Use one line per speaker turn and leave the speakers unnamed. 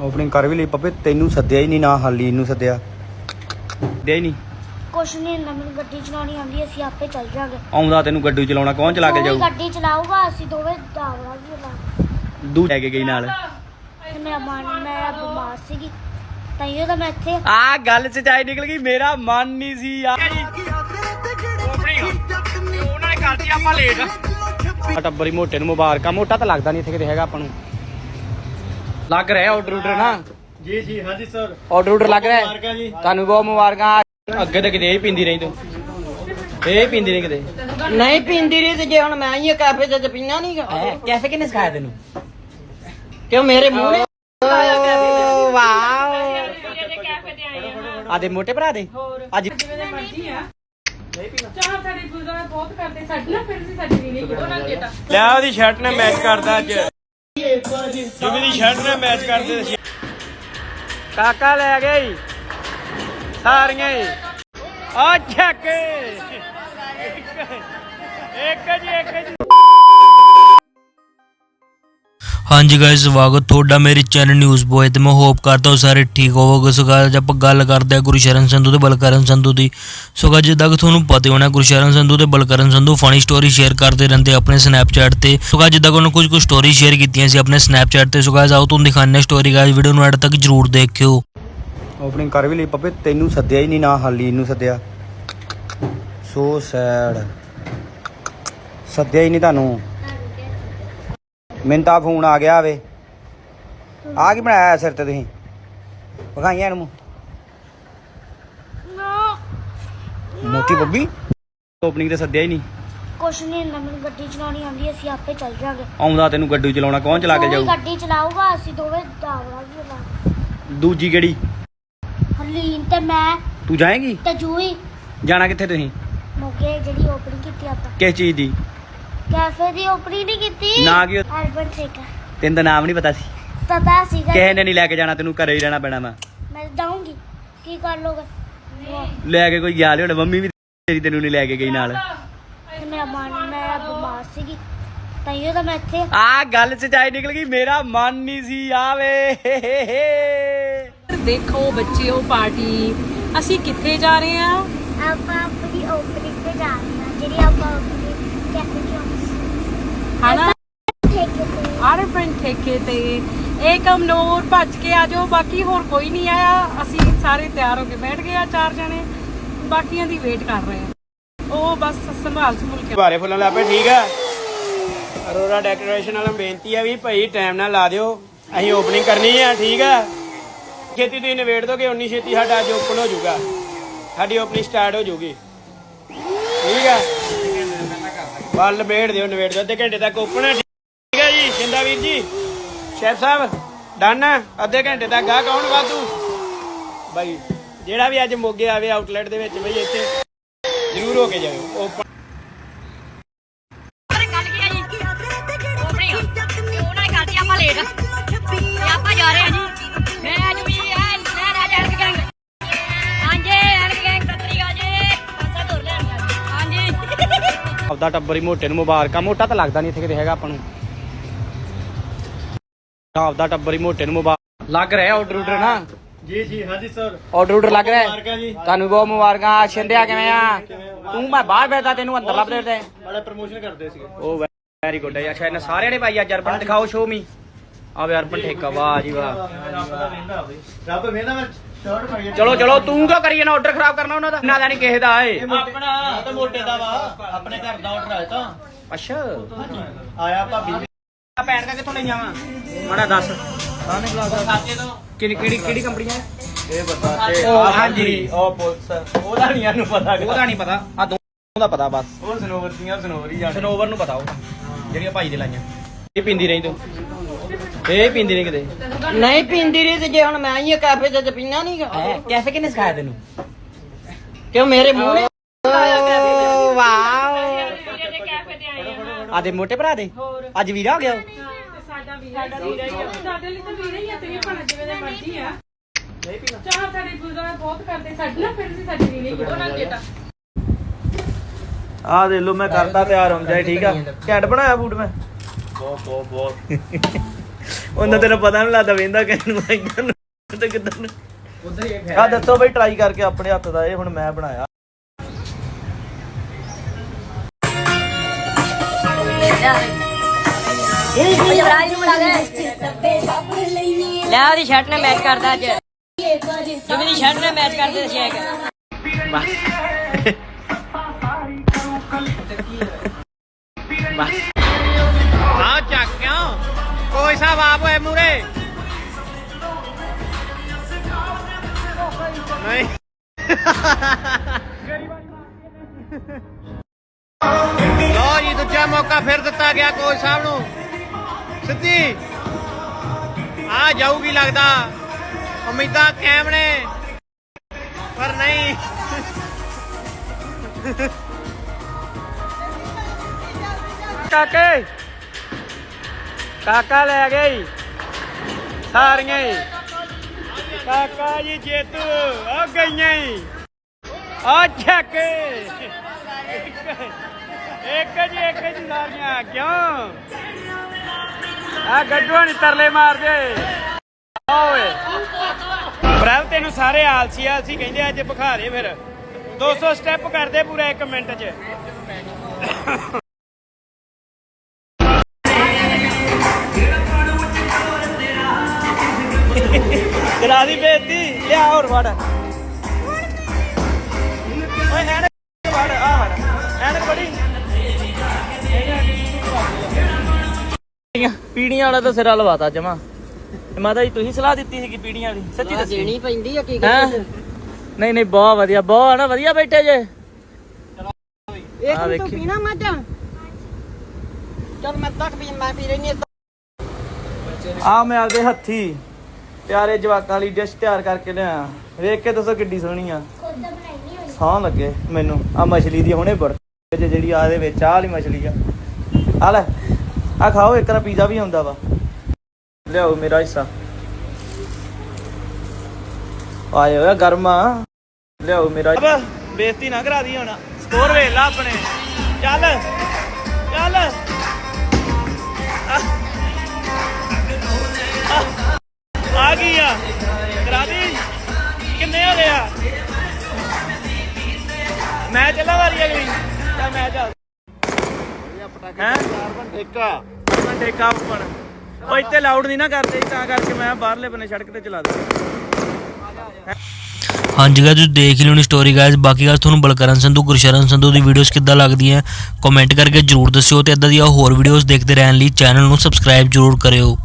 Opening ਕਰ ਵੀ ਲਈ ਪੱਪੇ ਤੈਨੂੰ ਸੱਦਿਆ ਹੀ ਨਹੀਂ ਨਾ ਹਾਲੀ ਨੂੰ ਸੱਦਿਆ। ਦੇ ਹੀ ਨਹੀਂ।
ਕੁਛ ਨਹੀਂ ਹੁੰਦਾ ਮੈਨੂੰ ਗੱਡੀ ਚਲਾਉਣੀ ਆਉਂਦੀ ਅਸੀਂ ਆਪੇ ਚੱਲ ਜਾਾਂਗੇ
ਆਉਂਦਾ ਤੈਨੂੰ ਗੱਡੀ ਚਲਾਉਣਾ ਕੌਣ ਚਲਾ ਕੇ ਜਾਊ?
ਗੱਡੀ ਚਲਾਊਗਾ ਅਸੀਂ ਦੋਵੇਂ ਦਾਵੜਾਂਗੇ ਨਾ
ਦੂ ਲੈ ਕੇ ਗਈ ਨਾਲ।
ਮਨ ਮੈਂ ਬਿਮਾਰ ਸੀਗੀ। ਤਾਈਓ ਤਾਂ ਮੈਂ ਇੱਥੇ
ਆ। ਗੱਲ ਸਚਾਈ ਨਿਕਲ ਗਈ ਮੇਰਾ ਮਨ ਨਹੀਂ ਸੀ ਯਾਰ ਉਹਨਾਂ ਨੇ ਕਰਤੀ ਆਪਾਂ ਲੇਟ ਟੱਬਰੀ ਮੋਟੇ ਨੂੰ ਮੁਬਾਰਕਾਂ ਮੋਟਾ ਤਾਂ ਲੱਗਦਾ ਨਹੀਂ ਇੱਥੇ ਕਿਤੇ ਹੈਗਾ ਆਪਾਂ ਨੂੰ। ਲੱਗ ਰਿਹਾ ਆਰਡਰ ਆਰਡਰ ਨਾ?
ਜੀ ਜੀ ਹਾਂਜੀ ਸਰ
ਆਰਡਰ ਆਰਡਰ ਲੱਗ ਰਿਹਾ
ਮੁਬਾਰਕਾਂ ਜੀ।
ਤੁਹਾਨੂੰ ਬਹੁਤ ਮੁਬਾਰਕਾਂ। ਅੱਗੇ ਤਾਂ ਕਿਤੇ ਇਹ ਪੀਂਦੀ ਰਹੀ ਤੂੰ। ਇਹ ਪੀਂਦੀ ਨਹੀਂ ਕਿਤੇ।
ਨਹੀਂ ਪੀਂਦੀ ਰਹੀ ਤੇ ਜੇ ਹੁਣ ਮੈਂ ਹੀ ਕੈਫੇ ਤੇ ਪੀਣਾ ਨਹੀਂਗਾ
ਕੈਫੇ ਕਿਨੇ ਸਿਖਾਇਆ ਤੈਨੂੰ?
ਕਿਉਂ ਮੇਰੇ ਮੂੰਹ ਨੇ?
ਵਾਓ। ਆਦੇ ਮੋਟੇ ਭਰਾ ਦੇ? ਅੱਜ
ਚਾਹ ਸਾਡੀ ਗੁਰਦਾ ਬਹੁਤ ਕਰਦੇ। ਸਾਡੀ ਨਾ ਫਿਰ ਵੀ ਸਾਡੀ ਨਹੀਂ ਉਹਨਾਂ ਨੇ ਤਾਂ।
ਲੈ ਉਹਦੀ ਸ਼ਰਟ ਨਾਲ ਮੈਚ ਕਰਦਾ ਅੱਜ। ਜਿਵੇਂ ਦੀ ਸ਼ਰਟ ਨਾਲ ਮੈਚ ਕਰਦੇ ਸੀ।
ਕਾਕਾ ਲੈ ਗਈ ਸਾਰੀਆਂ ਹੀ। ਆ ਚੱਕ। ਇੱਕ ਜੀ ਇੱਕ ਜੀ।
ਹਾਂਜੀ ਗਾਇਸ ਸਵਾਗਤ ਤੁਹਾਡਾ ਮੇਰੇ ਚੈਨਲ ਨਿਊਜ਼ ਬੋਏ ਤੇ। ਮੈਂ ਹੋਪ ਕਰਦਾ ਹਾਂ ਸਾਰੇ ਠੀਕ ਹੋਵੋਗੇ। ਸੋ guys, ਆਪਾਂ ਗੱਲ ਕਰਦੇ ਹਾਂ ਗੁਰਸ਼ਰਨ ਸੰਧੂ ਤੇ ਬਲਕਰਨ ਸੰਧੂ ਦੀ। ਸੋ guys, ਜਿੱਦਾਂ ਕਿ ਤੁਹਾਨੂੰ ਪਤਾ ਹੋਣਾ ਗੁਰਸ਼ਰਨ ਸੰਧੂ ਤੇ Balkaran Sandhu funny story share ਕਰਦੇ ਰਹਿੰਦੇ ਆਪਣੇ ਸਨੈਪਚੈਟ ਤੇ। ਸੋ guys, ਜਿੱਦਾਂ ਕਿ ਉਹਨਾਂ ਕੁਝ ਕੁ ਸਟੋਰੀ ਸ਼ੇਅਰ ਕੀਤੀਆਂ ਸੀ ਆਪਣੇ ਸਨੈਪਚੈਟ ਤੇ। ਸੋ guys, ਆਓ ਤੁਹਾਨੂੰ ਦਿਖਾਉਂਦੇ ਹਾਂ ਸਟੋਰੀ ਗਾਇਸ ਵੀਡੀਓ ਨੂੰ ਐਡ ਤੱਕ ਜਰੂਰ ਦੇਖਿਓ।
ਓਪਨਿੰਗ ਕਰ ਵੀ ਲਈ ਪੱਪੇ ਤੈਨੂੰ ਸੱਦਿਆ ਹੀ ਨਹੀਂ ਨਾ ਹਾਲੀ ਨੂੰ ਸੱਦਿਆ। ਸੋ ਸੈਡ ਸੱਦਿਆ ਹੀ ਨਹੀਂ ਤੁਹਾਨੂੰ। ਮੈਨੂੰ ਤਾਂ ਫੋਨ ਆ ਗਿਆ ਵੇ। ਆ ਕੀ ਬਣਾਇਆ ਸਿਰ ਤੇ ਤੁਸੀਂ? ਵਿਖਾਈਆਂ ਇਹਨੂੰ ਮੋਟੀ ਬੱਬੀ ਓਪਨਿੰਗ ਤੇ ਸੱਦਿਆ ਹੀ ਨਹੀਂ।
ਕੁਛ ਨਹੀਂ ਹੁੰਦਾ ਮੈਨੂੰ ਗੱਡੀ ਚਲਾਉਣੀ ਆਉਂਦੀ ਅਸੀਂ ਆਪੇ ਚੱਲ ਜਾਾਂਗੇ
ਆਉਂਦਾ ਤੈਨੂੰ ਗੱਡੀ ਚਲਾਉਣਾ ਕੌਣ ਚਲਾ ਕੇ ਜਾਊ?
ਗੱਡੀ ਚਲਾਊਗਾ ਅਸੀਂ ਦੋਵੇਂ ਦਾਵੜਾਂਗੇ ਨਾ
ਦੂਜੀ ਕਿਹੜੀ?
ਹਰਲੀਨ ਤੇ ਮੈਂ
ਤੂੰ ਜਾਏਂਗੀ?
ਤੇ ਜੂਈ
ਜਾਣਾ ਕਿੱਥੇ ਤੁਸੀਂ?
ਮੋਗੇ ਜਿਹੜੀ ਓਪਨਿੰਗ ਕੀਤੀ ਆਪਾਂ।
ਕਿਸ ਚੀਜ਼ ਦੀ?
ਕੈਫੇ ਦੀ ਓਪਨਿੰਗ ਨਹੀਂ ਕੀਤੀ।
ਨਾ ਕੀ ਉਹ-
ਅਰਬਨ ਸੇਕਾ
ਤੈਨੂੰ ਤਾਂ ਨਾਮ ਨਹੀਂ ਪਤਾ ਸੀ।
ਪਤਾ ਸੀਗਾ।
ਕਿਸੇ ਨੇ ਨਹੀਂ ਲੈ ਕੇ ਜਾਣਾ ਤੈਨੂੰ ਘਰੇ ਹੀ ਰਹਿਣਾ ਪੈਣਾ ਵਾ।
ਮੈਂ ਜਾਊਂਗੀ। ਕੀ ਕਰ ਲੋਗੇ?
ਲੈ ਕੇ ਕੋਈ ਗਿਆ ਲਿਓ ਮੰਮੀ ਵੀ ਤੇਰੀ ਤੈਨੂੰ ਨਹੀਂ ਲੈ ਕੇ ਗਈ ਨਾਲ।
ਤੇ ਮੇਰਾ ਮਨ ਮੈਂ ਬਿਮਾਰ ਸੀਗੀ। ਤਾਈਓ ਤਾਂ ਮੈਂ ਇੱਥੇ
ਆ। ਗੱਲ ਸਚਾਈ ਨਿਕਲ ਗਈ ਮੇਰਾ ਮਨ ਨਹੀਂ ਸੀ ਆਵੇ।
ਦੇਖੋ ਬੱਚਿਓ ਪਾਰਟੀ। ਅਸੀਂ ਕਿੱਥੇ ਜਾ ਰਹੇ ਆ?
ਆਪਾਂ ਆਪਣੀ ਓਪਨਿੰਗ ਤੇ ਜਾ ਰਹੇ ਹਾਂ ਜਿਹੜੀ ਆਪਾਂ
ਹਨਾ?
ਠੇਕੇ
ਠੇਕੇ ਤੇ। ਏਕਮ ਨੂਰ ਭੱਜ ਕੇ ਆ ਜਾਓ। ਬਾਕੀ ਹੋਰ ਕੋਈ ਨਹੀਂ ਆਇਆ। ਅਸੀਂ ਸਾਰੇ ਤਿਆਰ ਹੋ ਕੇ ਬੈਠ ਗਏ ਆ ਚਾਰ ਜਣੇ। ਬਾਕੀਆਂ ਦੀ ਵੇਟ ਕਰ ਰਹੇ ਆ। ਉਹ ਬਸ ਸੰਭਾਲ ਸੰਭੂਲ ਕੇ
ਭਾਰੇ ਫੁੱਲਾਂ ਲਾਪੇ ਠੀਕ ਆ? ਅਰੋਰਾ ਡੈਕੋਰੇਸ਼ਨ ਵਾਲਾ ਬੇਨਤੀ ਆ ਵੀ ਭਾਈ ਟਾਈਮ ਨਾਲ ਲਾ ਦਿਓ। ਅਸੀਂ ਓਪਨਿੰਗ ਕਰਨੀ ਆ, ਠੀਕ ਆ? ਛੇਤੀ ਤੁਸੀਂ ਨਿਬੇੜ ਦੋਗੇ, ਉਨੀ ਛੇਤੀ ਸਾਡਾ ਅੱਜ ਓਪਨ ਹੋ ਜਾਊਗਾ। ਸਾਡੀ ਓਪਨਿੰਗ ਸਟਾਰਟ ਹੋ ਜਾਊਗੀ। ਠੀਕ ਆ? ਬੱਲ ਨਿਬੇੜ ਦਿਓ ਨਿਬੇੜ ਦਿਓ। ਅੱਧੇ ਘੰਟੇ ਤੱਕ ਓਪਨ ਹੈ। ਠੀਕ ਹੈ ਜੀ, ਸ਼ਿੰਦਾ ਵੀਰ ਜੀ। ਸ਼ੈਫ ਸਾਹਿਬ ਡਨ ਅੱਧੇ ਘੰਟੇ ਤੱਕ ਗਾਹਕ ਕੌਣ ਵਾਧੂ। ਬਾਈ, ਜਿਹੜਾ ਵੀ ਅੱਜ ਮੋਗੇ ਆਵੇ ਆਊਟਲੈਟ ਦੇ ਵਿੱਚ, ਬਈ ਇੱਥੇ ਜ਼ਰੂਰ ਹੋ ਕੇ ਜਾਇਓ। ਓਪਨ
ਆਪਦਾ ਟੱਬਰ ਹੀ ਮੋਟੇ ਨੂੰ ਮੁਬਾਰਕਾਂ ਮੋਟਾ ਤਾਂ ਲੱਗਦਾ ਨਹੀਂ ਇੱਥੇ ਕਿਤੇ ਹੈਗਾ ਆਪਾਂ ਨੂੰ। ਆਪਦਾ ਟੱਬਰ ਹੀ ਮੋਟੇ ਨੂੰ ਮੁਬਾਰਕ ਲੱਗ ਰਿਹਾ ਆਰਡਰ ਆਰਡਰ ਨਾ?
ਜੀ ਜੀ ਹਾਂਜੀ ਸਰ।
ਆਰਡਰ ਆਰਡਰ ਲੱਗ ਰਿਹਾ
ਮੁਬਾਰਕਾਂ ਜੀ।
ਤੁਹਾਨੂੰ ਬਹੁਤ ਮੁਬਾਰਕਾਂ। ਛਿੰਦਿਆ ਕਿਵੇਂ ਆ? ਤੂੰ ਮੈਂ ਬਾਹਰ ਬੈਠਾ ਤੈਨੂੰ ਅੰਦਰ ਲੱਭਦੇ ਤੇ
ਬੜਾ ਪ੍ਰਮੋਸ਼ਨ ਕਰਦੇ ਸੀਗੇ।
ਉਹ ਵੈਰੀ ਗੁੱਡ ਹੈ ਅੱਛਾ ਇਹਨਾਂ ਸਾਰਿਆਂ ਨੇ ਭਾਈ ਅੱਜ ਅਰਬਨ ਦਿਖਾਓ ਸ਼ੋ ਮੀ ਆਵੇ ਅਰਬਨ ਠੇਕਾ ਵਾਹ ਜੀ ਵਾਹ।
ਰੱਬ ਦਾ ਵੇਂਦਾ ਹੋਵੇ। ਰੱਬ ਵੇਂਦਾ ਮੈਂ ਸ਼ਰਟ ਪਾਈ
ਚਲੋ ਚਲੋ ਤੂੰ ਕਿਉਂ ਕਰੀ ਜਾਣਾ ਆਰਡਰ ਖਰਾਬ ਕਰਨਾ ਉਹਨਾਂ ਦਾ। ਨਾ ਨਹੀਂ ਕਿਸੇ ਦਾ ਏ
ਆਪਣਾ ਤਾਂ ਮੋਟੇ ਦਾ ਵਾ। ਆਪਣੇ ਘਰ ਦਾ ਆਰਡਰ ਆਇਆ ਤਾਂ।
ਅੱਛਾ।
ਆਇਆ ਭਾਬੀ
ਆ ਪੈਣ ਕਾ ਕਿੱਥੋਂ ਲਈਆਂ ਵਾ? ਮਾੜਾ ਦੱਸ। ਕਿਹੜੀ ਕਿਹੜੀ ਕਿਹੜੀ ਕੰਪਨੀ ਹੈ
ਇਹ ਬਤਾ ਤੇ
ਉਹ
ਆਹ
ਹਾਂਜੀ।
ਉਹ ਪੁਲਿਸ ਉਹਦਾ ਨਹੀਂ ਇਹਨੂੰ ਪਤਾ
ਉਹਦਾ ਨਹੀਂ ਪਤਾ। ਆ ਦੋ ਦਾ ਪਤਾ ਬਸ।
ਉਹ ਸਨੋਵਰ ਦੀਆਂ ਸਨੋਵਰ ਹੀ ਜਾਣ
ਸਨੋਵਰ ਨੂੰ ਪਤਾ ਉਹ। ਜਿਹੜੀਆਂ ਭਾਈ ਦੇ ਲਾਈਆਂ। ਇਹ ਪਿੰਦੀ ਰਹੀ ਤੂੰ। ਇਹ ਪਿੰਦੀ ਨਹੀਂ ਕਿਤੇ
ਨਹੀਂ ਪੀਂਦੀ ਰਹੀ ਤੇ ਜੇ ਹੁਣ ਮੈਂ ਹੀ ਕੈਫੇ ਤੇ ਪੀਣਾ ਨਹੀਂਗਾ
ਕੈਫੇ ਕਿਨੇ ਸਿਖਾਇਆ ਤੈਨੂੰ?
ਕਿਉਂ ਮੇਰੇ ਮੂੰਹ ਨੇ?
ਵਾਓ
ਵੀਰੇ ਦੇ ਕੈਫੇ ਤੇ ਆਏ ਆ।
ਆਦੇ ਮੋਟੇ ਭਰਾ ਦੇ? ਅੱਜ ਵੀਰਾ ਹੋ ਗਿਆ ਉਹ।
ਤੇ ਸਾਡਾ ਵੀਰਾ ਵੀਰਾ ਹੀ ਆ। ਸਾਡੇ ਲਈ ਤਾਂ ਵੀਰਾ ਹੀ ਆ ਤੇਰੀਆਂ ਭਣਾ ਜਿਵੇਂ ਦੇ ਮਰਜ਼ੀ ਆ। ਚਾਹ ਸਾਡੀ ਗੁਰਦਾ ਬਹੁਤ ਕਰਦੇ ਸਾਡੀ ਨਾ ਫਿਰ ਵੀ ਸਾਡੀ ਨਹੀਂ ਗਈ ਉਹਨਾਂ ਨੇ ਤਾਂ
ਆ ਦੇ ਲੋ ਮੈਂ ਕਰਦਾ ਤਿਆਰ ਹੋ ਜਾਏ ਠੀਕ ਆ। ਘੈਂਟ ਬਣਾਇਆ ਫੂਡ ਮੈਂ? ਬਹੁਤ ਬਹੁਤ ਬਹੁਤ।
ਉਹਨਾਂ ਤੈਨੂੰ ਪਤਾ ਨਹੀਂ ਲੱਗਦਾ ਵੇਂਦਾ ਕਿੰਨੂੰ ਇੱਧਰ ਨੂੰ ਤੇ ਕਿੱਧਰ ਨੂੰ। ਆ ਦੱਸੋ ਬਈ ਟਰਾਈ ਕਰਕੇ ਆਪਣੇ ਹੱਥ ਦਾ ਇਹ ਹੁਣ ਮੈਂ ਬਣਾਇਆ।
ਲਾ ਉਹਦੀ ਸ਼ਰਟ ਨਾਲ ਮੈਚ ਕਰਦਾ ਅੱਜ। ਜਿਵੇਂ ਦੀ ਸ਼ਰਟ ਨਾਲ ਮੈਚ ਕਰਦੇ ਸ਼ੇਕ
ਚੱਕ ਕਿਉਂ ਕੋਈ ਸਾਹਿਬ, ਆਪ ਹੋਏ ਮੂਰੇ ਨਹੀਂ। ਲੋ ਜੀ, ਦੂਜਾ ਮੌਕਾ ਫਿਰ ਦਿੱਤਾ ਗਿਆ ਕੋਚ ਸਾਹਿਬ ਨੂੰ। ਸਿੱਧੀ। ਆ ਜਾਊਗੀ ਲੱਗਦਾ। ਉਮੀਦਾਂ ਕਾਇਮ ਨੇ। ਪਰ ਨਹੀਂ। ਕਾਕੇ। ਕਾਕਾ ਲੈ ਗਈ ਸਾਰੀਆਂ ਹੀ। ਕਾਕਾ ਜੀ, ਜੇਤੂ, ਆ ਗਈਆਂ ਹੀ। ਆ ਚੱਕ। ਇੱਕ ਜੀ ਇੱਕ ਜੀ ਸਾਰੀਆਂ, ਕਿਉਂ? ਆ ਗੱਡੂਆਂ ਨਹੀਂ ਤਰਲੇ ਮਾਰਦੇ। ਓਏ। ਪ੍ਰਭ ਤੈਨੂੰ ਸਾਰੇ ਆਲਸੀ ਆਲਸੀ ਕਹਿੰਦੇ ਅੱਜ ਬੁਖਾਰੇ ਫਿਰ। 200 ਸਟੈਪ ਕਰਦੇ ਪੂਰਾ 1 ਮਿੰਟ 'ਚ।
ਕਰਾ ਦੀ ਬੇਇੱਜ਼ਤੀ ਲਿਆ ਹੋਰ ਫੜ ਓਏ ਐਨਕ ਫੜ ਆ ਫੜ ਐਨਕ ਫੜੀ ਪੀੜੀਆਂ ਵਾਲਾ ਤਾਂ ਸਿਰਾ ਲਵਾਤਾ ਜਮਾ। ਮਾਤਾ ਜੀ ਤੁਸੀਂ ਸਲਾਹ ਦਿੱਤੀ ਸੀਗੀ ਪੀੜੀਆਂ ਵਾਲੀ ਸੱਚੀ ਦੱਸੀ।
ਦੇਣੀ ਪੈਂਦੀ ਆ ਕੀ
ਹੈਂ? ਨਹੀਂ ਨਹੀਂ ਬਹੁਤ ਵਧੀਆ ਬਹੁਤ ਨਾ ਵਧੀਆ ਬੈਠੇ ਜੇ।
ਇੱਕ ਨੂੰ। ਤੂੰ ਪੀਣਾ ਮੱਝ? ਚਲ ਮੈਂ ਤੱਕ ਵੀ ਮੈਂ ਪੀ ਰਹੀ
ਆ। ਮੈਂ ਆਪਦੇ ਹੱਥੀ ਪਿਆਰੇ ਜਵਾਕਾਂ ਲਈ ਡਿਸ਼ ਤਿਆਰ ਕਰਕੇ ਲਿਆ ਵੇਖ ਕੇ ਦੱਸੋ ਕਿੱਡੀ ਸੋਹਣੀ ਆ।
ਖੁਦ ਬਣਾਈ ਹੋਈ।
ਸੌਂ ਲੱਗੇ ਮੈਨੂੰ। ਆ ਮਛਲੀ ਦੀ ਹੁਣੇ ਬੜ। ਜਿਹੜੀ ਆ ਦੇ ਵਿੱਚ ਆਹ ਵਾਲੀ ਮਛਲੀ ਆ। ਆ ਲੈ ਆ ਖਾਓ ਇੱਕ ਨਾ ਪੀਜ਼ਾ ਵੀ ਆਉਂਦਾ ਵਾ। ਲਿਆਓ ਮੇਰਾ ਹਿੱਸਾ। ਆਏ ਹੋਇਆ ਗਰਮਾ ਲਿਆਓ ਮੇਰਾ ਅਬ ਬੇਇੱਜ਼ਤੀ ਨਾ ਕਰਾ ਦੀ ਹੁਣ। ਸਕੋਰ ਵੇਖ ਲਾ ਆਪਣੇ। ਚੱਲ ਚੱਲ। ਆ ਗਈ ਆ। ਕਰਾ ਦੀ। ਕਿੰਨੇ ਹੋ ਗਏ ਆ? ਮੈਂ ਚੱਲਾਂ ਵਾਰੀ ਅਗਲੀ। ਤਾਂ ਮੈਂ ਚੱਲ ਹੈ? ਠੇਕਾ। ਠੇਕਾ ਉੱਪਰ। ਉਹ ਇੱਥੇ ਲਾਊਡ ਨਹੀਂ ਨਾ ਕਰਦੇ ਤਾਂ ਕਰਕੇ ਮੈਂ ਬਾਹਰਲੇ ਬੰਨੇ ਸੜਕ ਤੇ ਚਲਾ ਦਿੰਦਾ
ਹਾਂਜੀ ਗਾਇਸ ਤੁਸੀਂ ਦੇਖ ਹੀ ਲਿਓਣੀ ਸਟੋਰੀ ਗਾਇਸ ਬਾਕੀ ਗਾਇਸ ਤੁਹਾਨੂੰ ਬਲਕਰਨ ਸੰਧੂ ਗੁਰਸ਼ਰਨ ਸੰਧੂ ਦੀ ਵੀਡੀਓਜ਼ ਕਿੱਦਾਂ ਲੱਗਦੀਆਂ ਕਮੈਂਟ ਕਰਕੇ ਜਰੂਰ ਦੱਸਿਓ ਤੇ ਇਦਾਂ ਦੀਆਂ ਹੋਰ ਵੀਡੀਓਜ਼ ਦੇਖਦੇ ਰਹਿਣ ਲਈ ਚੈਨਲ ਨੂੰ ਸਬਸਕ੍ਰਾਈਬ ਜਰੂਰ ਕਰਿਓ।